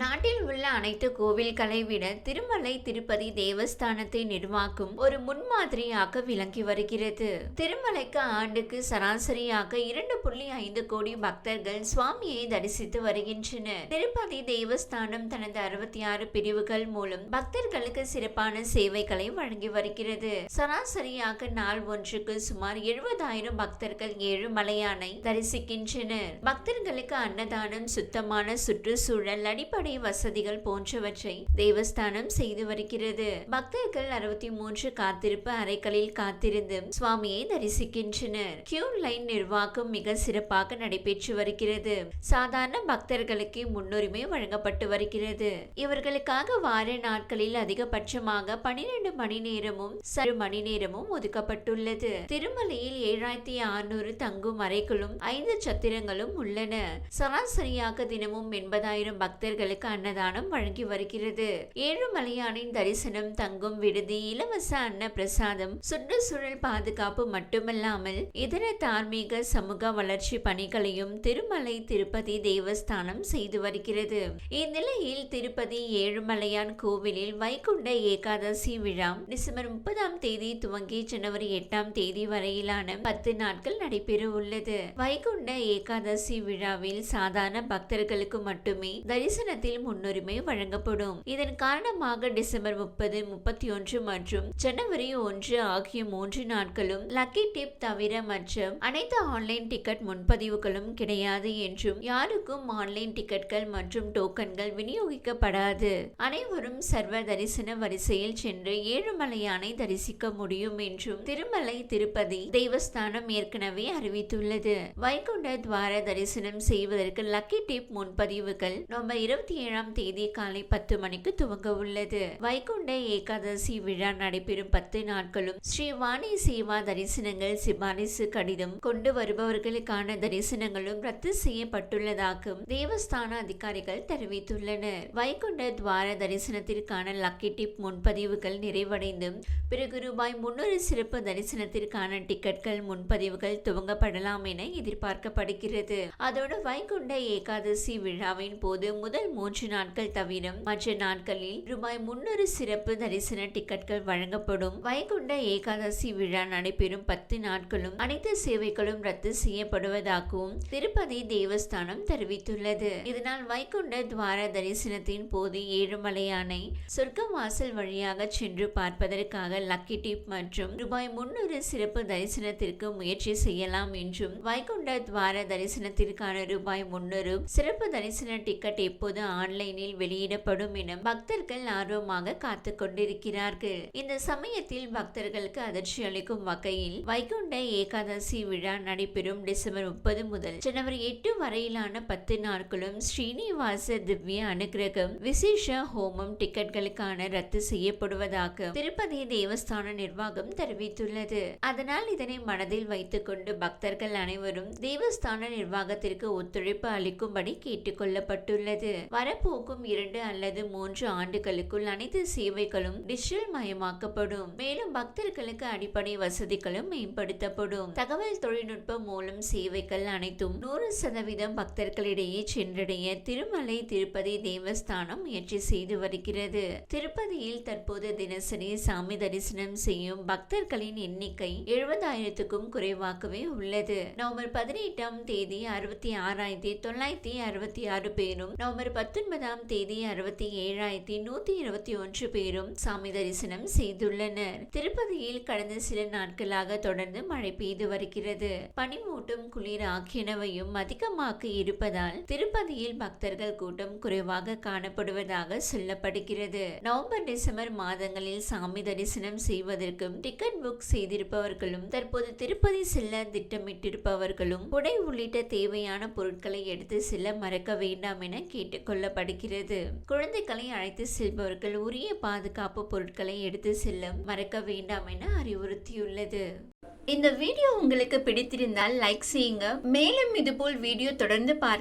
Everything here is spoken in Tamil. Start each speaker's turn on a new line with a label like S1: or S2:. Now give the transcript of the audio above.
S1: நாட்டில் உள்ள அனைத்து கோவில்களை விட திருமலை திருப்பதி தேவஸ்தானத்தை நிர்வாகம் ஒரு முன்மாதிரியாக விளங்கி வருகிறது. திருமலைக்கு ஆண்டுக்கு சராசரியாக இரண்டு புள்ளி ஐந்து கோடி பக்தர்கள் சுவாமியை தரிசித்து வருகின்றனர். திருப்பதி தேவஸ்தானம் தனது அறுபத்தி ஆறு பிரிவுகள் மூலம் பக்தர்களுக்கு சிறப்பான சேவைகளை வழங்கி வருகிறது. சராசரியாக நாள் ஒன்றுக்கு சுமார் எழுபதாயிரம் பக்தர்கள் ஏழு மலையானை தரிசிக்கின்றனர். பக்தர்களுக்கு அன்னதானம் சுத்தமான சுற்றுச்சூழல் அடிப்படை அடிப்படை வசதிகள் போன்றவற்றை தேவஸ்தானம் செய்து வருகிறது. பக்தர்கள் அறுபத்தி மூன்று காத்திருப்பு அறைகளில் காத்திருந்து சுவாமியை தரிசிக்கின்றனர். கியூ லைன் நிர்வாகம் மிக சிறப்பாக நடைபெற்று வருகிறது. சாதாரண பக்தர்களுக்கு முன்னுரிமை வழங்கப்பட்டு வருகிறது. இவர்களுக்காக வார நாட்களில் அதிகபட்சமாக பனிரெண்டு மணி நேரமும் சரு மணி நேரமும் ஒதுக்கப்பட்டுள்ளது. திருமலையில் ஏழாயிரத்தி அறுநூறு தங்கும் அறைகளும் ஐந்து சத்திரங்களும் உள்ளன. சராசரியாக தினமும் எண்பதாயிரம் பக்தர்கள் பக்தர்களுக்கு அன்னதானம் வழங்கி வருகிறது. ஏழுமலையானின் தரிசனம் தங்கும் விடுதி இலவச அன்ன பிரசாதம் சுற்றுச்சூழல் பாதுகாப்பு மட்டுமல்லாமல் இதர தார்மீக சமூக வளர்ச்சி பணிகளையும் திருமலை திருப்பதி தேவஸ்தானம் செய்து வருகிறது. இந்நிலையில் திருப்பதி ஏழுமலையான் கோவிலில் வைகுண்ட ஏகாதசி விழா டிசம்பர் முப்பதாம் தேதி துவங்கி ஜனவரி எட்டாம் தேதி வரையிலான பத்து நாட்கள் நடைபெற உள்ளது. வைகுண்ட ஏகாதசி விழாவில் சாதாரண பக்தர்களுக்கு மட்டுமே தரிசன தரிசனத்தில் முன்னுரிமை வழங்கப்படும். இதன் காரணமாக டிசம்பர் முப்பது முப்பத்தி ஒன்று மற்றும் ஜனவரி ஒன்று ஆகிய மூன்று நாட்களும் லக்கி டிப் தவிர மற்ற அனைத்து ஆன்லைன் டிக்கெட் முன்பதிவுகளும் கிடையாது என்றும் யாருக்கும் ஆன்லைன் டிக்கெட்கள் மற்றும் டோக்கன்கள் விநியோகிக்கப்படாது. அனைவரும் சர்வ தரிசன வரிசையில் சென்று ஏழுமலையானை தரிசிக்க முடியும் என்றும் திருமலை திருப்பதி தேவஸ்தானம் ஏற்கனவே அறிவித்துள்ளது. வைகுண்ட துவார தரிசனம் செய்வதற்கு லக்கி டிப் முன்பதிவுகள் நவம்பர் இருபத்தி இருபத்தி ஏழாம் தேதி காலை பத்து மணிக்கு துவங்க உள்ளது. வைகுண்ட ஏகாதசி விழா நடைபெறும் பத்து நாட்களும் ஸ்ரீவாணி சேவா தரிசனங்கள் சிபாரிசு கடிதம் கொண்டு வருபவர்களுக்கான தரிசனங்களும் ரத்து செய்யப்பட்டுள்ளதாகவும் தேவஸ்தான அதிகாரிகள் தெரிவித்துள்ளனர். வைகுண்ட துவார தரிசனத்திற்கான லக்கி டிப் முன்பதிவுகள் நிறைவடைந்தும் பிறகு ரூபாய் முன்னூறு சிறப்பு தரிசனத்திற்கான டிக்கெட்கள் முன்பதிவுகள் துவங்கப்படலாம் என எதிர்பார்க்கப்படுகிறது. அதோடு வைகுண்ட ஏகாதசி விழாவின் போது முதல் மூன்று நாட்கள் தவிர மற்ற நாட்களில் ரூபாய் முன்னூறு சிறப்பு தரிசன டிக்கெட்கள் வழங்கப்படும். வைகுண்ட ஏகாதசி விழா நடைபெறும் பத்து நாட்களும் அனைத்து சேவைகளும் ரத்து செய்யப்படுவதாகவும் திருப்பதி தேவஸ்தானம் தெரிவித்துள்ளது. இதனால் வைகுண்ட துவார தரிசனத்தின் போது ஏழுமலையானை சொர்க்க வாசல் வழியாக சென்று பார்ப்பதற்காக லக்கி டிப் மற்றும் ரூபாய் முன்னூறு சிறப்பு தரிசனத்திற்கு முயற்சி செய்யலாம் என்றும் வைகுண்ட துவார தரிசனத்திற்கான ரூபாய் முன்னூறு சிறப்பு தரிசன டிக்கெட் எப்போது ஆன்லைனில் வெளியிடப்படும் என பக்தர்கள் ஆர்வமாக காத்து கொண்டிருக்கிறார்கள். இந்த சமயத்தில் பக்தர்களுக்கு அதிர்ச்சி அளிக்கும் வகையில் வைகுண்ட ஏகாதசி விழா நடைபெறும் டிசம்பர் முப்பது முதல் ஜனவரி எட்டு வரையிலான பத்து நாட்களும் ஸ்ரீனிவாச திவ்ய அனுகிரகம் விசேஷ ஹோமம் டிக்கெட்களுக்கான ரத்து செய்யப்படுவதாக திருப்பதி தேவஸ்தான நிர்வாகம் தெரிவித்துள்ளது. அதனால் இதனை மனதில் வைத்துக்கொண்டு பக்தர்கள் அனைவரும் தேவஸ்தான நிர்வாகத்திற்கு ஒத்துழைப்பு அளிக்கும்படி கேட்டுக்கொள்ளப்பட்டுள்ளது வரப்போக்கும் இரண்டு அல்லது மூன்று ஆண்டுகளுக்குள் அனைத்து சேவைகளும் டிஜிட்டல் மயமாக்கப்படும் மேலும் பக்தர்களுக்கு அடிப்படை வசதிகளும் மேம்படுத்தப்படும். தகவல் தொழில்நுட்பம் மூலம் சேவைகள் அனைத்தும் நூறு சதவீதம் பக்தர்களிடையே சென்றடைய திருமலை திருப்பதி தேவஸ்தானம் முயற்சி செய்து வருகிறது. திருப்பதியில் தற்போது தினசரி சாமி தரிசனம் செய்யும் பக்தர்களின் எண்ணிக்கை எழுபதாயிரத்துக்கும் குறைவாகவே உள்ளது. நவம்பர் பதினெட்டாம் தேதி அறுபத்தி ஆறாயிரத்தி தொள்ளாயிரத்தி அறுபத்தி ஆறு பேரும் நவம்பர் பத்தொன்பதாம் தேதி அறுபத்தி ஏழாயிரத்தி நூத்தி இருபத்தி ஒன்று பேரும் சாமி தரிசனம் செய்துள்ளனர். திருப்பதியில் கடந்த சில நாட்களாக தொடர்ந்து மழை பெய்து வருகிறது. பனிமூட்டும் குளிர் ஆகியனவையும் அதிகமாக இருப்பதால் திருப்பதியில் பக்தர்கள் கூட்டம் குறைவாக காணப்படுவதாக சொல்லப்படுகிறது. நவம்பர் டிசம்பர் மாதங்களில் சாமி தரிசனம் செய்வதற்கும் டிக்கெட் புக் செய்திருப்பவர்களும் தற்போது திருப்பதி செல்ல திட்டமிட்டிருப்பவர்களும் உடை உள்ளிட்ட தேவையான பொருட்களை எடுத்து செல்ல மறக்க வேண்டாம் என கொள்ளப்படுகிறது. குழந்தைகளை அழைத்து செல்பவர்கள் உரிய பாதுகாப்பு பொருட்களை எடுத்து செல்ல மறக்க வேண்டாம் என அறிவுறுத்தியுள்ளது. இந்த வீடியோ உங்களுக்கு பிடித்திருந்தால் லைக் செய்யுங்க. மேலும் இதுபோல் வீடியோ தொடர்ந்து பார்க்க